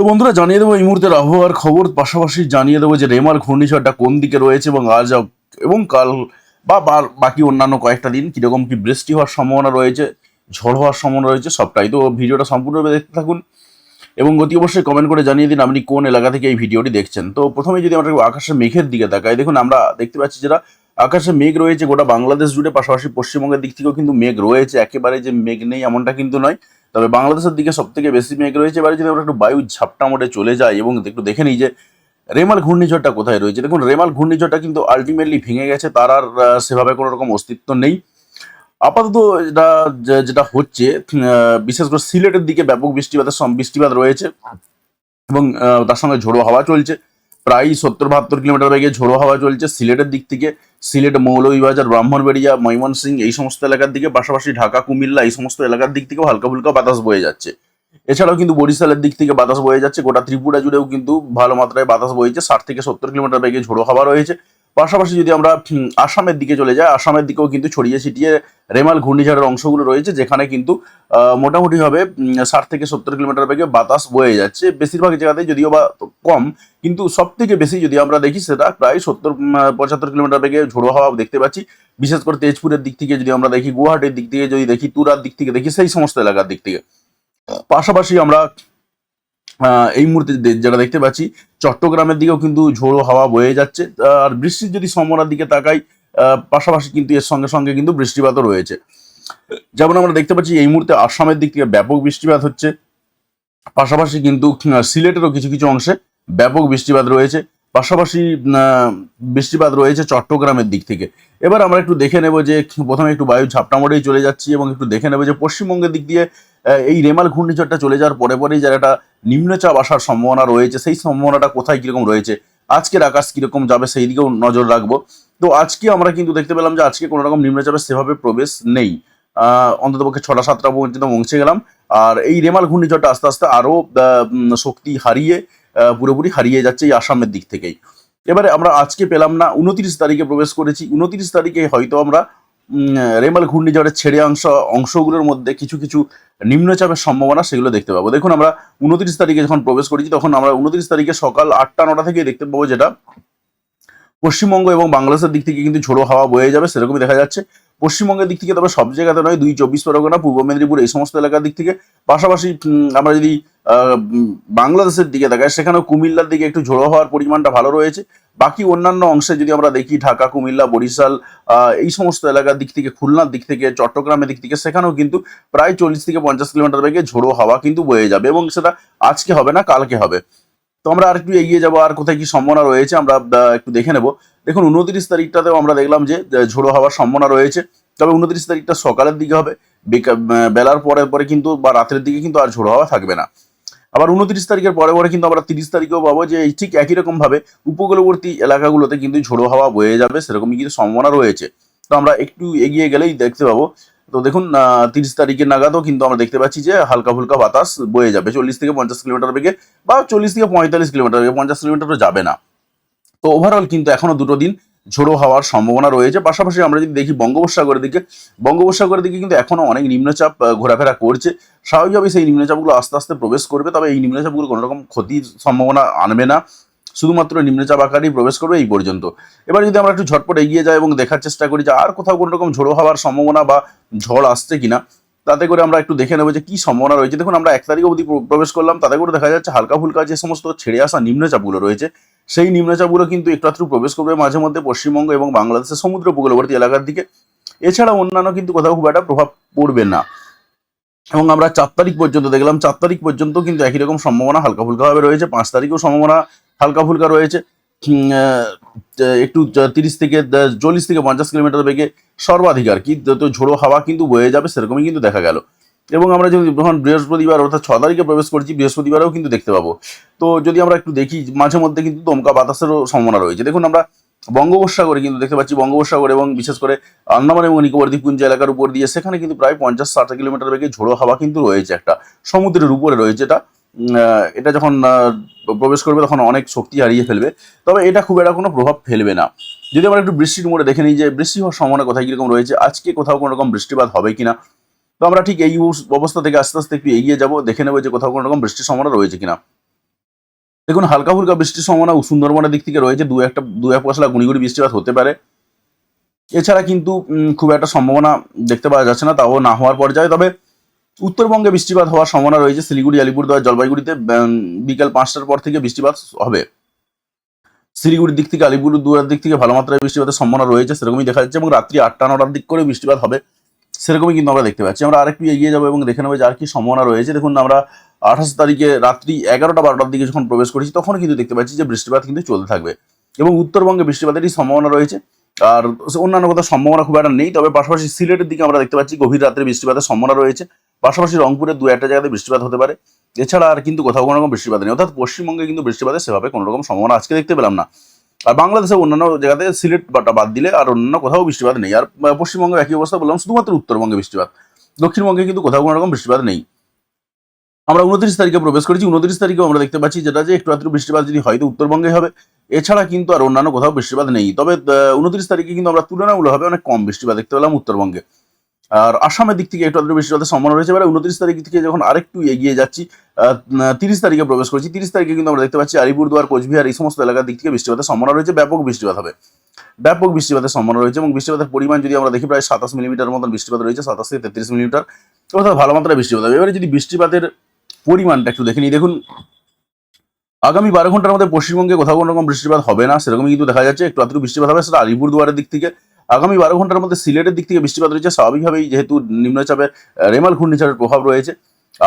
তো বন্ধুরা, জানিয়ে দেবো এই মুহূর্তের আবহাওয়ার খবর। পাশাপাশি জানিয়ে দেবো যে রেমাল ঘূর্ণিঝড়টা কোন দিকে রয়েছে এবং আজ এবং কাল বা বাকি অন্যান্য কয়েকটা দিন কীরকম কি বৃষ্টি হওয়ার সম্ভাবনা রয়েছে, ঝড় হওয়ার সম্ভাবনা রয়েছে, সবটাই তো ভিডিওটা সম্পূর্ণভাবে দেখতে থাকুন। এবং অতি অবশ্যই কমেন্ট করে জানিয়ে দিন আপনি কোন এলাকা থেকে এই ভিডিওটি দেখছেন। তো প্রথমে যদি আমরা আকাশের মেঘের দিকে তাকাই, দেখুন আমরা দেখতে পাচ্ছি যেটা আকাশে মেঘ রয়েছে, গোটা বাংলাদেশ জুড়ে, পাশাপাশি পশ্চিমবঙ্গের দিক থেকেও কিন্তু মেঘ রয়েছে। একেবারে যে মেঘ নেই এমনটা কিন্তু নয়। তবে বাংলাদেশের দিকে সব থেকে বেশি মেঘ রয়েছে। এবারে যদি আমরা একটু বায়ু ঝাপটা মোটে চলে যাই এবং একটু দেখে নিই যে, রেমাল ঘূর্ণিঝড়টা কোথায় রয়েছে? দেখুন, রেমাল ঘূর্ণিঝড়টা কিন্তু আলটিমেটলি ভেঙে গেছে, তার আর সেভাবে কোনো রকম অস্তিত্ব নেই। আপাতত এটা যেটা হচ্ছে বিশেষ করে সিলেটের দিকে ব্যাপক বৃষ্টিপাতের বৃষ্টিপাত রয়েছে এবং তার সঙ্গে ঝোড়ো হাওয়া চলছে। প্রায় সত্তর বাহাত্তর কিলোমিটার বেগে ঝোড়ো হাওয়া চলছে সিলেটের দিক থেকে। সিলেট, মৌলভীবাজার, ব্রাহ্মণবাড়িয়া ময়মনসিং এই সমস্ত এলাকার দিকে, পাশাপাশি ঢাকা, কুমিল্লা এই সমস্ত এলাকার দিক থেকেও হালকা ফুলকা বাতাস বয়ে যাচ্ছে। এছাড়াও কিন্তু বরিশালের দিক থেকে বাতাস বয়ে যাচ্ছে। গোটা ত্রিপুরা জুড়েও কিন্তু ভালো মাত্রায় বাতাস বয়েছে ষাট থেকে সত্তর কিলোমিটার বেগে ঝোড়ো হাওয়া রয়েছে। পাশাপাশি যদি আমরা আসামের দিকে চলে যাই, আসামের দিকেও কিন্তু ছড়িয়ে ছিটিয়ে রেমাল ঘূর্ণিঝড়ের অংশগুলো রয়েছে, যেখানে কিন্তু মোটামুটিভাবে ষাট থেকে সত্তর কিলোমিটার বেগে বাতাস বয়ে যাচ্ছে। বেশিরভাগ জায়গাতে যদিও বা কম, কিন্তু সব থেকে বেশি যদি আমরা দেখি, সেটা প্রায় সত্তর পঁচাত্তর কিলোমিটার বেগে ঝোড়ো হাওয়া দেখতে পাচ্ছি। বিশেষ করে তেজপুরের দিক থেকে যদি আমরা দেখি, গুয়াহাটির দিক থেকে যদি দেখি, তুরার দিক থেকে দেখি, সেই সমস্ত এলাকার দিক থেকে। পাশাপাশি আমরা এই মুহূর্তে যেটা দেখতে পাচ্ছি, চট্টগ্রামের দিকেও কিন্তু ঝোড়ো হাওয়া বয়ে যাচ্ছে আর বৃষ্টির যদি সম্ভাবনার দিকে তাকাই পাশাপাশি কিন্তু এর সঙ্গে সঙ্গে কিন্তু বৃষ্টিপাতও রয়েছে। যেমন আমরা দেখতে পাচ্ছি, এই মুহূর্তে আসামের দিক থেকে ব্যাপক বৃষ্টিপাত হচ্ছে, পাশাপাশি কিন্তু সিলেটেরও কিছু কিছু অংশে ব্যাপক বৃষ্টিপাত রয়েছে, পাশাপাশি বৃষ্টিপাত রয়েছে চট্টগ্রামের দিক থেকে। এবার আমরা একটু দেখে নেব যে, প্রথমে একটু বায়ু ঝাপটা মোড়েই চলে যাচ্ছি এবং একটু দেখে নেব যে, পশ্চিমবঙ্গের দিক দিয়ে এই রেমাল ঘূর্ণিঝড়টা চলে যাওয়ার পরে পরেই যার একটা নিম্নচাপ আসার সম্ভাবনা রয়েছে। সেই সম্ভাবনাটা কোথায় কীরকম রয়েছে? আজকের আকাশ কীরকম যাবে সেই দিকেও নজর রাখব। তো আজকে আমরা কিন্তু দেখতে পেলাম যে আজকে কোনো রকম নিম্নচাপের সেভাবে প্রবেশ নেই। অন্ততপক্ষে ছটা সাতটা পর্যন্ত পৌঁছে গেলাম। আর এই রেমাল ঘূর্ণিঝড়টা আস্তে আস্তে আরও শক্তি হারিয়ে পুরোপুরি হারিয়ে যাচ্ছে এই আসামের দিক থেকেই। এবারে আমরা আজকে পেলাম না, উনত্রিশ তারিখে প্রবেশ করেছি। উনত্রিশ তারিখে হয়তো আমরা রেমাল ঘূর্ণিঝড়ের ছেড়ে অংশ, অংশগুলোর মধ্যে কিছু কিছু নিম্নচাপের সম্ভাবনা সেগুলো দেখতে পাবো। দেখুন, আমরা উনত্রিশ তারিখে যখন প্রবেশ করেছি, তখন আমরা উনত্রিশ তারিখে সকাল আটটা, নটা থেকে দেখতে পাবো যেটা পশ্চিমবঙ্গ এবং বাংলাদেশের দিক থেকে কিন্তু ঝোড়ো হাওয়া বয়ে যাবে, সেরকমই দেখা যাচ্ছে। পশ্চিমবঙ্গের দিক থেকে তবে সব জায়গাতে নয়, দুই চব্বিশ পরগনা, পূর্ব মেদিনীপুর, এই সমস্ত এলাকার দিক থেকে। পাশাপাশি আমরা যদি বাংলাদেশের দিকে দেখাই সেখানেও কুমিল্লার দিকে একটু ঝোড়ো হওয়ার পরিমাণটা ভালো রয়েছে। বাকি অন্যান্য অংশে যদি আমরা দেখি, ঢাকা, কুমিল্লা, বরিশাল এই সমস্ত এলাকার দিক থেকে, খুলনার দিক থেকে, চট্টগ্রামের দিক থেকে, সেখানেও কিন্তু প্রায় চল্লিশ থেকে পঞ্চাশ কিলোমিটার বেগে ঝোড়ো হাওয়া কিন্তু বয়ে যাবে এবং সেটা আজকে হবে না, কালকে হবে। তো আমরা আর একটু এগিয়ে যাব, আর কোথায় কি সম্ভাবনা রয়েছে আমরা একটু দেখে নেব। দেখুন, উনত্রিশ তারিখটাতেও আমরা দেখলাম যে ঝোড়ো হওয়ার সম্ভাবনা রয়েছে। তবে উনত্রিশ তারিখটা সকালের দিকে হবে বেলার পরে পরে কিন্তু, বা রাতের দিকে কিন্তু আর ঝোড়ো হাওয়া থাকবে না। আবার উনত্রিশ তারিখের পরে পরে কিন্তু আমরা তিরিশ তারিখেও পাবো যে ঠিক একই রকম ভাবে উপকূলবর্তী এলাকাগুলোতে কিন্তু ঝোড়ো হাওয়া বয়ে যাবে, সেরকমই কিন্তু সম্ভাবনা রয়েছে। তো আমরা একটু এগিয়ে গেলেই দেখতে পাবো তো দেখুন তিরিশ তারিখের নাগাদও কিন্তু আমরা দেখতে পাচ্ছি যে হালকা ফুলকা বাতাস বয়ে যাবে। চল্লিশ থেকে পঞ্চাশ কিলোমিটার বেগে বা চল্লিশ থেকে পঁয়তাল্লিশ কিলোমিটার বেগে, পঞ্চাশ কিলোমিটারও যাবে না। তো ওভারঅল কিন্তু এখনও দুটো দিন ঝোড়ো হওয়ার সম্ভাবনা রয়েছে। পাশাপাশি আমরা যদি দেখি বঙ্গোপসাগরের দিকে বঙ্গোপসাগরের দিকে কিন্তু এখনও অনেক নিম্নচাপ ঘোরাফেরা করছে। স্বাভাবিকভাবে সেই নিম্নচাপগুলো আস্তে আস্তে প্রবেশ করবে, তবে এই নিম্নচাপগুলো কোনো রকম ক্ষতির সম্ভাবনা আনবে না। শুধুমাত্র নিম্নচাপ আকারেই প্রবেশ করবে এই পর্যন্ত। এবার যদি আমরা একটু ঝটপট এগিয়ে যাই এবং দেখার চেষ্টা করি যে আর কোথাও কোনো রকম ঝোড়ো হওয়ার সম্ভাবনা বা ঝড় আসছে কিনা, তাতে করে আমরা একটু দেখে নেব যে কি সম্ভাবনা রয়েছে। দেখুন, আমরা এক তারিখ অবধি প্রবেশ করলাম, তাতে করে দেখা যাচ্ছে হালকা ফুলকা যে সমস্ত ছেড়ে আসা নিম্নচাপগুলো রয়েছে, সেই নিম্নচাপগুলো কিন্তু একটু প্রবেশ করবে মাঝে মধ্যে পশ্চিমবঙ্গ এবং বাংলাদেশের সমুদ্র উপকূলবর্তী এলাকার দিকে। এছাড়া অন্যান্য কিন্তু কোথাও খুব একটা প্রভাব পড়বে না। এবং আমরা চার তারিখ পর্যন্ত দেখলাম, চার তারিখ পর্যন্ত কিন্তু একই রকম সম্ভাবনা হালকা ফুলকা ভাবে রয়েছে, পাঁচ তারিখেও সম্ভাবনা হালকা ফুলকা রয়েছে। একটু তিরিশ থেকে চল্লিশ থেকে পঞ্চাশ কিলোমিটার বেগে সর্বাধিক আর কি। তো ঝোড়ো হাওয়া কিন্তু বয়ে যাবে, সেরকমই কিন্তু দেখা গেল। এবং আমরা যদি যখন বৃহস্পতিবার অর্থাৎ ছ তারিখে প্রবেশ করছি, বৃহস্পতিবারেও কিন্তু দেখতে পাবো। তো যদি আমরা একটু দেখি, মাঝে মধ্যে কিন্তু দমকা বাতাসেরও সম্ভাবনা রয়েছে। দেখুন, আমরা বঙ্গোপসাগরে কিন্তু দেখতে পাচ্ছি বঙ্গোপসাগর এবং বিশেষ করে আন্দামান এবং নিকোবর দ্বীপপুঞ্জ এলাকার উপর দিয়ে সেখানে কিন্তু প্রায় পঞ্চাশ ষাট কিলোমিটার বেগে ঝোড়ো হাওয়া কিন্তু রয়েছে একটা। সমুদ্রের উপরে রয়েছে এটা। এটা যখন প্রবেশ করবে তখন অনেক শক্তি হারিয়ে ফেলবে। তবে এটা খুব একটা কোনো প্রভাব ফেলবে না। যদি আমরা একটু বৃষ্টির মোড়ে দেখে নিই যে বৃষ্টি হওয়ার সম্ভাবনা কোথায়, কীরকম রয়েছে, আজকে কোথাও কোনো রকম বৃষ্টিপাত হবে কিনা? তো আমরা ঠিক এই অবস্থা থেকে আস্তে আস্তে একটু এগিয়ে যাব, দেখে নেব যে কোথাও কোনো রকম বৃষ্টির সম্ভাবনা রয়েছে কিনা। দেখুন হালকা ফুলকা বৃষ্টির সম্ভাবনা সুন্দরবনের দিক থেকে রয়েছে। দু একটা, দু এক পশলা গুঁড়ি বৃষ্টিপাত হতে পারে। এছাড়া কিন্তু খুব একটা সম্ভাবনা দেখতে পাওয়া যাচ্ছে না, তাও না হওয়ার পর্যায়ে। তবে উত্তরবঙ্গে বৃষ্টিপাত হওয়ার সম্ভাবনা রয়েছে। শিলিগুড়ি, আলিপুরদুয়ার, জলপাইগুড়িতে বিকাল পাঁচটার পর থেকে বৃষ্টিপাত হবে। শিলিগুড়ির দিক থেকে আলিপুরদুয়ার দিক থেকে ভালো মাত্রায় বৃষ্টিপাতের সম্ভাবনা রয়েছে, সেরকমই দেখা যাচ্ছে। এবং রাত্রি আটটা, নটার দিক করে বৃষ্টিপাত হবে। সেরকমই কিন্তু আমরা দেখতে পাচ্ছি। আমরা আরেকটু এগিয়ে যাব এবং দেখে নেব যে আর কি সম্ভাবনা রয়েছে। দেখুন, আমরা আঠাশ তারিখে রাত্রি এগারোটা বারোটার দিকে যখন প্রবেশ করেছি তখন কিন্তু দেখতে পাচ্ছি যে বৃষ্টিপাত কিন্তু চলতে থাকবে এবং উত্তরবঙ্গে বৃষ্টিপাতেরই সম্ভাবনা রয়েছে। আর অন্যান্য কোথাও সম্ভাবনা খুব একটা নেই, তবে পাশাপাশি সিলেটের দিকে আমরা দেখতে পাচ্ছি গভীর রাত্রে বৃষ্টিপাতের সম্ভাবনা রয়েছে। পাশাপাশি রংপুরের দু একটা জায়গাতে বৃষ্টিপাত হতে পারে। এছাড়া আর কিন্তু কোথাও কোনো রকম বৃষ্টিপাত নেই। অর্থাৎ পশ্চিমবঙ্গে কিন্তু বৃষ্টিপাতের সেভাবে কোনো রকম সম্ভাবনা আজকে দেখতে পেলাম না। আর বাংলাদেশে অন্যান্য জায়গাতে সিলেট বাটা বাদ দিলে আর অন্যান্য কোথাও বৃষ্টিপাত নেই। আর পশ্চিমবঙ্গে একই অবস্থা বললাম, শুধুমাত্র উত্তরবঙ্গে বৃষ্টিপাত। দক্ষিণবঙ্গে কিন্তু কোথাও কোনো রকম বৃষ্টিপাত নেই। আমরা উনত্রিশ তারিখে প্রবেশ করেছি, উনত্রিশ তারিখেও আমরা দেখতে পাচ্ছি যেটা যে একটু আত্র বৃষ্টিপাত যদি হয়তো উত্তরবঙ্গে হবে। এছাড়া কিন্তু আর অন্যান্য কোথাও বৃষ্টিপাত নেই। তবে উনত্রিশ তারিখে কিন্তু আমরা তুলনামূলকভাবে অনেক কম বৃষ্টিপাত দেখতে পেলাম উত্তরবঙ্গে। আর আসামের দিক থেকে একটু আদ্র বৃষ্টিপাতের সম্ভাবনা রয়েছে। এবারে উনত্রিশ তারিখ থেকে যখন আরেকটু এগিয়ে যাচ্ছি তিরিশ তারিখে প্রবেশ করছি। তিরিশ তারিখে কিন্তু আমরা দেখতে পাচ্ছি আলিপুরদুয়ার, কোচবিহার এই সমস্ত এলাকার দিক থেকে বৃষ্টিপাতের সম্ভাবনা রয়েছে। ব্যাপক বৃষ্টিপাত হবে। ব্যাপক বৃষ্টিপাতের সম্ভাবনা রয়েছে এবং বৃষ্টিপাতের পরিমাণ যদি আমরা দেখি, প্রায় সাতাশ মিলিমিটার মতন বৃষ্টিপাত রয়েছে, সাতাশ থেকে তেত্রিশ মিলিমিটার। অর্থাৎ ভালো মাত্রায় বৃষ্টিপাত হবে। এবারে যদি বৃষ্টিপাতের পরিমাণটা একটু দেখে নিই, দেখুন, আগামী বারো ঘণ্টার মধ্যে পশ্চিমবঙ্গে কোথাও কোনো রকম বৃষ্টিপাত হবে না, সেরকমই কিন্তু দেখা যাচ্ছে। একটু আত্র বৃষ্টিপাত হবে, সেটা আলিপুরদুয়ারের দিক থেকে। আগামী বারো ঘণ্টার মধ্যে সিলেটের দিক থেকে বৃষ্টিপাত রয়েছে। স্বাভাবিকভাবেই যেহেতু নিম্নচাপে রেমাল ঘূর্ণিঝড়ের প্রভাব রয়েছে।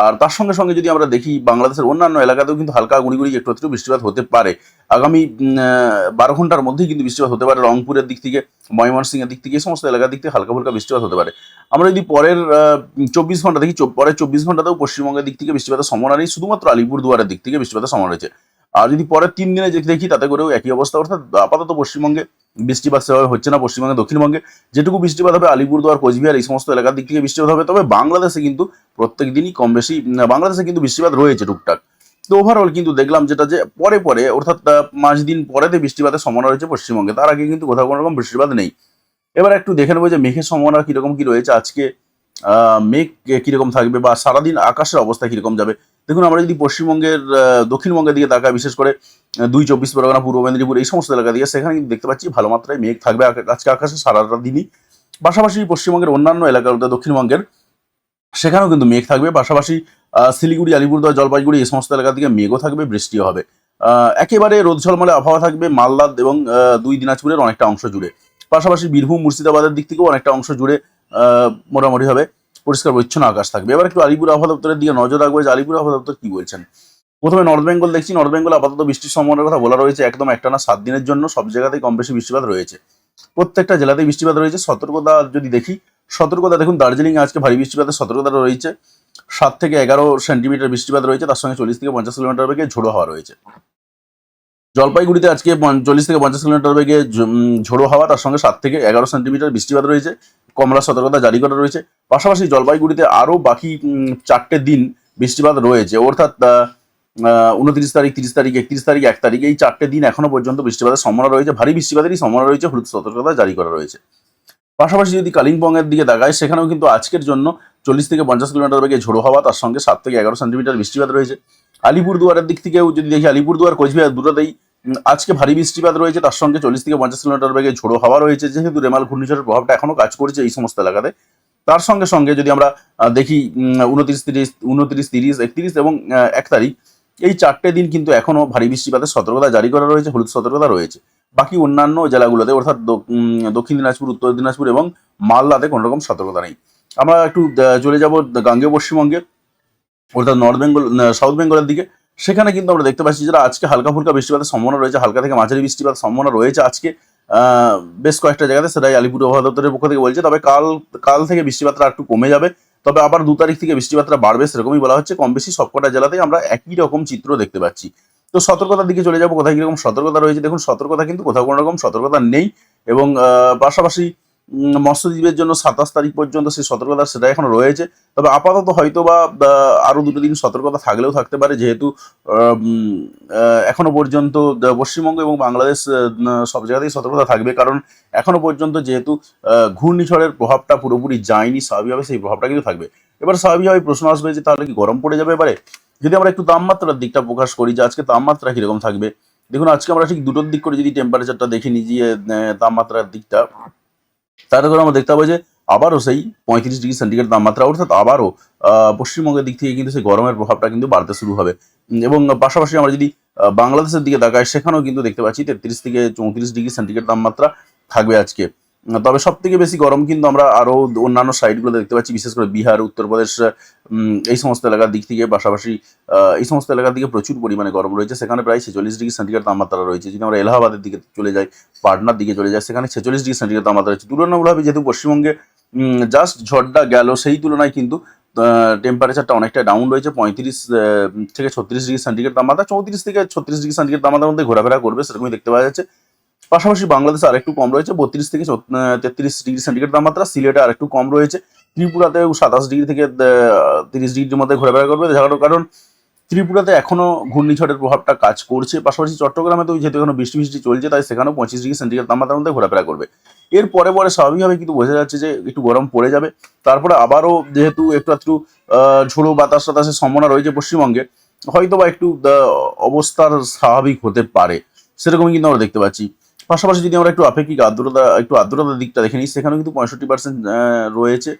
আর তার সঙ্গে সঙ্গে যদি আমরা দেখি, বাংলাদেশের অন্যান্য এলাকাতেও কিন্তু হালকা গুঁড়ি গুঁড়ি একটু একটু বৃষ্টিপাত হতে পারে। আগামী বারো ঘণ্টার মধ্যেই কিন্তু বৃষ্টিপাত হতে পারে রংপুরের দিক থেকে, ময়মনসিংহের দিক থেকে, এই সমস্ত এলাকার দিক থেকে হালকা ফুলকা বৃষ্টিপাত হতে পারে। আমরা যদি পরের চব্বিশ ঘণ্টা দেখি পরের চব্বিশ ঘন্টাতেও পশ্চিমবঙ্গের দিক থেকে বৃষ্টিপাতের সম্ভাবনা নেই। শুধুমাত্র আলিপুরদুয়ারের দিক থেকে বৃষ্টিপাতের সম্ভাবনা রয়েছে। আর যদি পরের তিন দিনে দেখি তাতে করেও একই অবস্থা, অর্থাৎ আপাতত পশ্চিমবঙ্গে বৃষ্টিপাত সেভাবে হচ্ছে না, পশ্চিমবঙ্গে, দক্ষিণবঙ্গে। যেটুকু বৃষ্টিপাত হবে, আলিপুরদুয়ার, কোচবিহার, এই সমস্ত এলাকার দিক থেকে বৃষ্টিপাত হবে। তবে বাংলাদেশে কিন্তু প্রত্যেক দিনই কম বেশি বাংলাদেশে কিন্তু বৃষ্টিপাত রয়েছে টুকটাক। তো ওভারঅল কিন্তু দেখলাম যেটা যে পরে পরে, অর্থাৎ পাঁচ দিন পরেতে বৃষ্টিপাতের সম্ভাবনা রয়েছে পশ্চিমবঙ্গে। তার আগে কিন্তু কোথাও কোনো রকম বৃষ্টিপাত নেই। এবার একটু দেখে নেব যে মেঘের সম্ভাবনা কীরকম কি রয়েছে আজকে। মেঘ কীরকম থাকবে বা সারাদিন আকাশের অবস্থা কীরকম যাবে? দেখুন, আমরা যদি পশ্চিমবঙ্গের দক্ষিণবঙ্গের দিকে তাকাই, বিশেষ করে দুই চব্বিশ পরগনা, পূর্ব মেদিনীপুর, এই সমস্ত এলাকা দিয়ে, সেখানে কিন্তু দেখতে পাচ্ছি ভালো মাত্রায় মেঘ থাকবে আজকে আকাশে সারাটা দিনই। পাশাপাশি পশ্চিমবঙ্গের অন্যান্য এলাকাগুলোতে দক্ষিণবঙ্গের, সেখানেও কিন্তু মেঘ থাকবে। পাশাপাশি শিলিগুড়ি, আলিপুরদুয়ার, জলপাইগুড়ি, এই সমস্ত এলাকা থেকে মেঘও থাকবে, বৃষ্টিও হবে। একেবারে রোদ ঝলমলে আবহাওয়া থাকবে মালদা এবং দুই দিনাজপুরের অনেকটা অংশ জুড়ে। পাশাপাশি বীরভূম, মুর্শিদাবাদের দিক থেকেও অনেকটা অংশ জুড়ে মোটামুটি হবে। পরিষ্কার পরিচ্ছন্ন আকাশ থাকবে। এবার একটু আলিপুর আবহাওয়া দপ্তরের দিকে নজর রাখব যে আলিপুর আবহাওয়া দপ্তর কি বলছেন। প্রথমে নর্থ বেঙ্গল দেখছি নর্থ বেঙ্গল আপাতত বৃষ্টির সম্ভাবনার কথা বলা রয়েছে একদম একটানা সাত দিনের জন্য, সব জায়গাতেই কম বেশি বৃষ্টিপাত রয়েছে। প্রত্যেকটা জেলাতেই বৃষ্টিপাত রয়েছে। সতর্কতা যদি দেখি, সতর্কতা দেখুন, দার্জিলিং আজকে ভারী বৃষ্টিপাতের সতর্কতা রয়েছে। সাত থেকে এগারো সেন্টিমিটার বৃষ্টিপাত রয়েছে, তার সঙ্গে চল্লিশ থেকে পঞ্চাশ কিলোমিটার বেগে ঝোড়ো হওয়া রয়েছে। জলপাইগুড়িতে আজকে চল্লিশ থেকে পঞ্চাশ কিলোমিটার বেগে ঝোড়ো হাওয়া, তার সঙ্গে সাত থেকে এগারো সেন্টিমিটার বৃষ্টিপাত রয়েছে। কমলা সতর্কতা জারি করা রয়েছে। পাশাপাশি জলপাইগুড়িতে আরও বাকি চারটে দিন বৃষ্টিপাত রয়েছে। অর্থাৎ উনত্রিশ তারিখ, তিরিশ তারিখ, একত্রিশ তারিখ, এক তারিখ, এই চারটে দিন এখনও পর্যন্ত বৃষ্টিপাতের সম্ভাবনা রয়েছে। ভারী বৃষ্টিপাতেরই সম্ভাবনা রয়েছে, হলুদ সতর্কতা জারি করা রয়েছে। পাশাপাশি যদি কালিম্পংয়ের দিকে তাকায় সেখানেও কিন্তু আজকের জন্য চল্লিশ থেকে পঞ্চাশ কিলোমিটার বেগে ঝোড়ো হাওয়া, তার সঙ্গে সাত থেকে এগারো সেন্টিমিটার বৃষ্টিপাত রয়েছে। আলিপুরদুয়ারের দিক থেকেও যদি দেখি, আলিপুরদুয়ার, কোচবিহার দুটোতেই আজকে ভারী বৃষ্টিপাত রয়েছে। তার সঙ্গে চল্লিশ থেকে পঞ্চাশ কিলোমিটার বেগে ঝোড়ো হাওয়া রয়েছে। যেহেতু রেমাল ঘূর্ণিঝড়ের প্রভাবটা এখনও কাজ করছে এই সমস্ত এলাকাতে। তার সঙ্গে সঙ্গে যদি আমরা দেখি উনত্রিশ তিরিশ উনত্রিশ, তিরিশ, একত্রিশ এবং এক তারিখ, এই চারটে দিন কিন্তু এখনও ভারী বৃষ্টিপাতের সতর্কতা জারি করা রয়েছে, হলুদ সতর্কতা রয়েছে। বাকি অন্যান্য জেলাগুলোতে, অর্থাৎ দক্ষিণ দিনাজপুর, উত্তর দিনাজপুর এবং মালদাতে কোনো রকম সতর্কতা নেই। আমরা একটু চলে যাব গাঙ্গেয় পশ্চিমবঙ্গে। অর্থাৎ নর্থ বেঙ্গল সাউথ বেঙ্গলের দিকে, সেখানে কিন্তু আমরা দেখতে পাচ্ছি যারা আজকে হালকা ফুলকা বৃষ্টিপাতের সম্ভাবনা রয়েছে, হালকা থেকে মাঝারি বৃষ্টিপাতের সম্ভাবনা রয়েছে আজকে। বেশ কয়েকটা জায়গাতে সেটাই আলিপুর আবহাওয়া দপ্তরের পক্ষ থেকে বলছে, তবে কাল কাল থেকে বৃষ্টিপাতটা একটু কমে যাবে, তবে আবার দু তারিখ থেকে বৃষ্টিপাতটা বাড়বে সেরকমই বলা হচ্ছে, কম বেশি সবকটা জেলাতেই আমরা একই রকম চিত্র দেখতে পাচ্ছি। তো সতর্কতার দিকে চলে যাব, কোথায় কীরকম সতর্কতা রয়েছে, দেখুন সতর্কতা কিন্তু কোথাও কোনো রকম সতর্কতা নেই এবং পাশাপাশি মৎস্যজীবীর জন্য সাতাশ তারিখ পর্যন্ত সেই সতর্কতা সেটা এখন রয়েছে। তবে আপাতত হয়তো বা আহ, আরও দুটো দিন সতর্কতা থাকলেও থাকতে পারে যেহেতু আহ, উম, আহ, এখনও পর্যন্ত পশ্চিমবঙ্গ এবং বাংলাদেশ সব জায়গাতেই সতর্কতা থাকবে। কারণ এখনও পর্যন্ত যেহেতু ঘূর্ণিঝড়ের প্রভাবটা পুরোপুরি যায়নি স্বাভাবিকভাবে সেই প্রভাবটা কিন্তু থাকবে। এবার স্বাভাবিকভাবে প্রশ্ন আসবে যে তাহলে কি গরম পড়ে যাবে এবারে? যদি আমরা একটু তাপমাত্রার দিকটা প্রকাশ করি যে আজকে তাপমাত্রা কীরকম থাকবে দেখুন আজকে আমরা ঠিক দুটোর দিক করে যদি টেম্পারেচারটা দেখে নিই যে তাপমাত্রার দিকটা তাহলে করে আমরা দেখতে পাবো যে আবারও সেই পঁয়ত্রিশ ডিগ্রি সেন্টিগ্রেড তাপমাত্রা, অর্থাৎ আবারও পশ্চিমবঙ্গের দিক থেকে কিন্তু সেই গরমের প্রভাবটা কিন্তু বাড়তে শুরু হবে। এবং পাশাপাশি আমরা যদি বাংলাদেশের দিকে তাকাই, সেখানেও কিন্তু দেখতে পাচ্ছি তেত্রিশ থেকে চৌত্রিশ ডিগ্রি সেন্টিগ্রেড তাপমাত্রা থাকবে আজকে। তবে সব থেকে বেশি গরম কিন্তু আমরা আরও অন্যান্য সাইডগুলো দেখতে পাচ্ছি, বিশেষ করে বিহার, উত্তরপ্রদেশ এই সমস্ত এলাকার দিক থেকে পাশাপাশি এই সমস্ত এলাকার দিকে প্রচুর পরিমাণে গরম রয়েছে। সেখানে প্রায় ছেচল্লিশ ডিগ্রি সেন্টিগ্রেড তাপমাত্রা রয়েছে। যদি আমরা এলাহাবাদের দিকে চলে যাই, পাটনার দিকে চলে যায় সেখানে ছেচল্লিশ ডিগ্রি সেন্টিগ্রেড তাপমাত্রা রয়েছে। তুলনামূলকভাবে যেহেতু পশ্চিমবঙ্গে জাস্ট ঝড়টা গেল, সেই তুলনায় কিন্তু টেম্পারেচারটা অনেকটা ডাউন রয়েছে। পঁয়ত্রিশ থেকে ছত্রিশ ডিগ্রি সেন্টিগ্রেড তাপমাত্রা, চৌত্রিশ থেকে ছত্রিশ ডিগ্রি সেন্টিগ্রেড তাপমাত্রার মধ্যে ঘোরাফেরা করবে, সেরকমই দেখতে পাওয়া যাচ্ছে। পাশাপাশি বাংলাদেশে আরেকটু কম রয়েছে, বত্রিশ থেকে তেত্রিশ ডিগ্রি সেন্টিগ্রেড তাপমাত্রা, সিলেটে আরেকটু কম রয়েছে ত্রিপুরাতেও সাতাশ ডিগ্রি থেকে তিরিশ ডিগ্রির মধ্যে ঘোরাফেরা করবে। কারণ কারণ ত্রিপুরাতে এখনও ঘূর্ণিঝড়ের প্রভাবটা কাজ করছে। পাশাপাশি চট্টগ্রামে তো যেহেতু এখনও বৃষ্টি বৃষ্টি চলছে, তাই সেখানেও পঁচিশ ডিগ্রি সেন্টিগ্রেড তাপমাত্রার মধ্যে ঘোরাফেরা করবে। এর পরে পরে স্বাভাবিকভাবে কিন্তু বোঝা যাচ্ছে যে একটু গরম পড়ে যাবে। তারপরে আবারও যেহেতু একটু একটু ঝোড়ো বাতাস টাতাসের সম্ভাবনা রয়েছে পশ্চিমবঙ্গে হয়তো বা একটু অবস্থার স্বাভাবিক হতে পারে। সেরকমই কিন্তু আমরা দেখতে পাচ্ছি। পাশাপাশি যদি আমরা একটু আপেক্ষিক আর্দ্রতা, একটু আর্দ্রতার দিকটা দেখে নিই, সেখানেও কিন্তু পঁয়ষট্টি পার্সেন্ট রয়েছে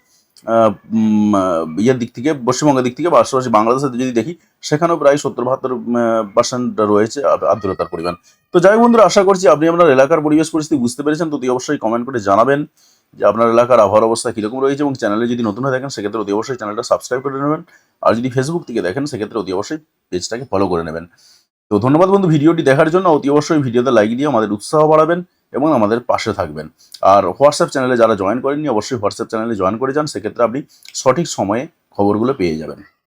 ইয়ের দিক থেকে, পশ্চিমবঙ্গের দিক থেকে, পাশাপাশি বাংলাদেশের যদি দেখি, সেখানেও প্রায় সত্তর বাহাত্তর পার্সেন্ট রয়েছে আর্দ্রতার পরিমাণ। তো যাই বন্ধুরা, আশা করছি আপনি আপনার এলাকার পরিবেশ পরিস্থিতি বুঝতে পেরেছেন, তো অতি অবশ্যই কমেন্ট করে জানাবেন যে আপনার এলাকার আবহাওয়ার অবস্থা কীরকম রয়েছে এবং চ্যানেলে যদি নতুন হয়ে থাকেন, সেক্ষেত্রে অতি অবশ্যই চ্যানেলটা সাবস্ক্রাইব করে নেবেন। আর যদি ফেসবুক থেকে দেখেন, সেক্ষেত্রে অতি অবশ্যই পেজটাকে ফলো করে নেবেন। তো ধন্যবাদ বন্ধু ভিডিওটি দেখার জন্য। অতি অবশ্যই ভিডিওতে লাইক দিয়ে আমাদের উৎসাহ বাড়াবেন এবং আমাদের পাশে থাকবেন। আর হোয়াটসঅ্যাপ চ্যানেলে যারা জয়েন করেননি, অবশ্যই হোয়াটসঅ্যাপ চ্যানেলে জয়েন করে যান। সেক্ষেত্রে আপনি সঠিক সময়ে খবরগুলো পেয়ে যাবেন।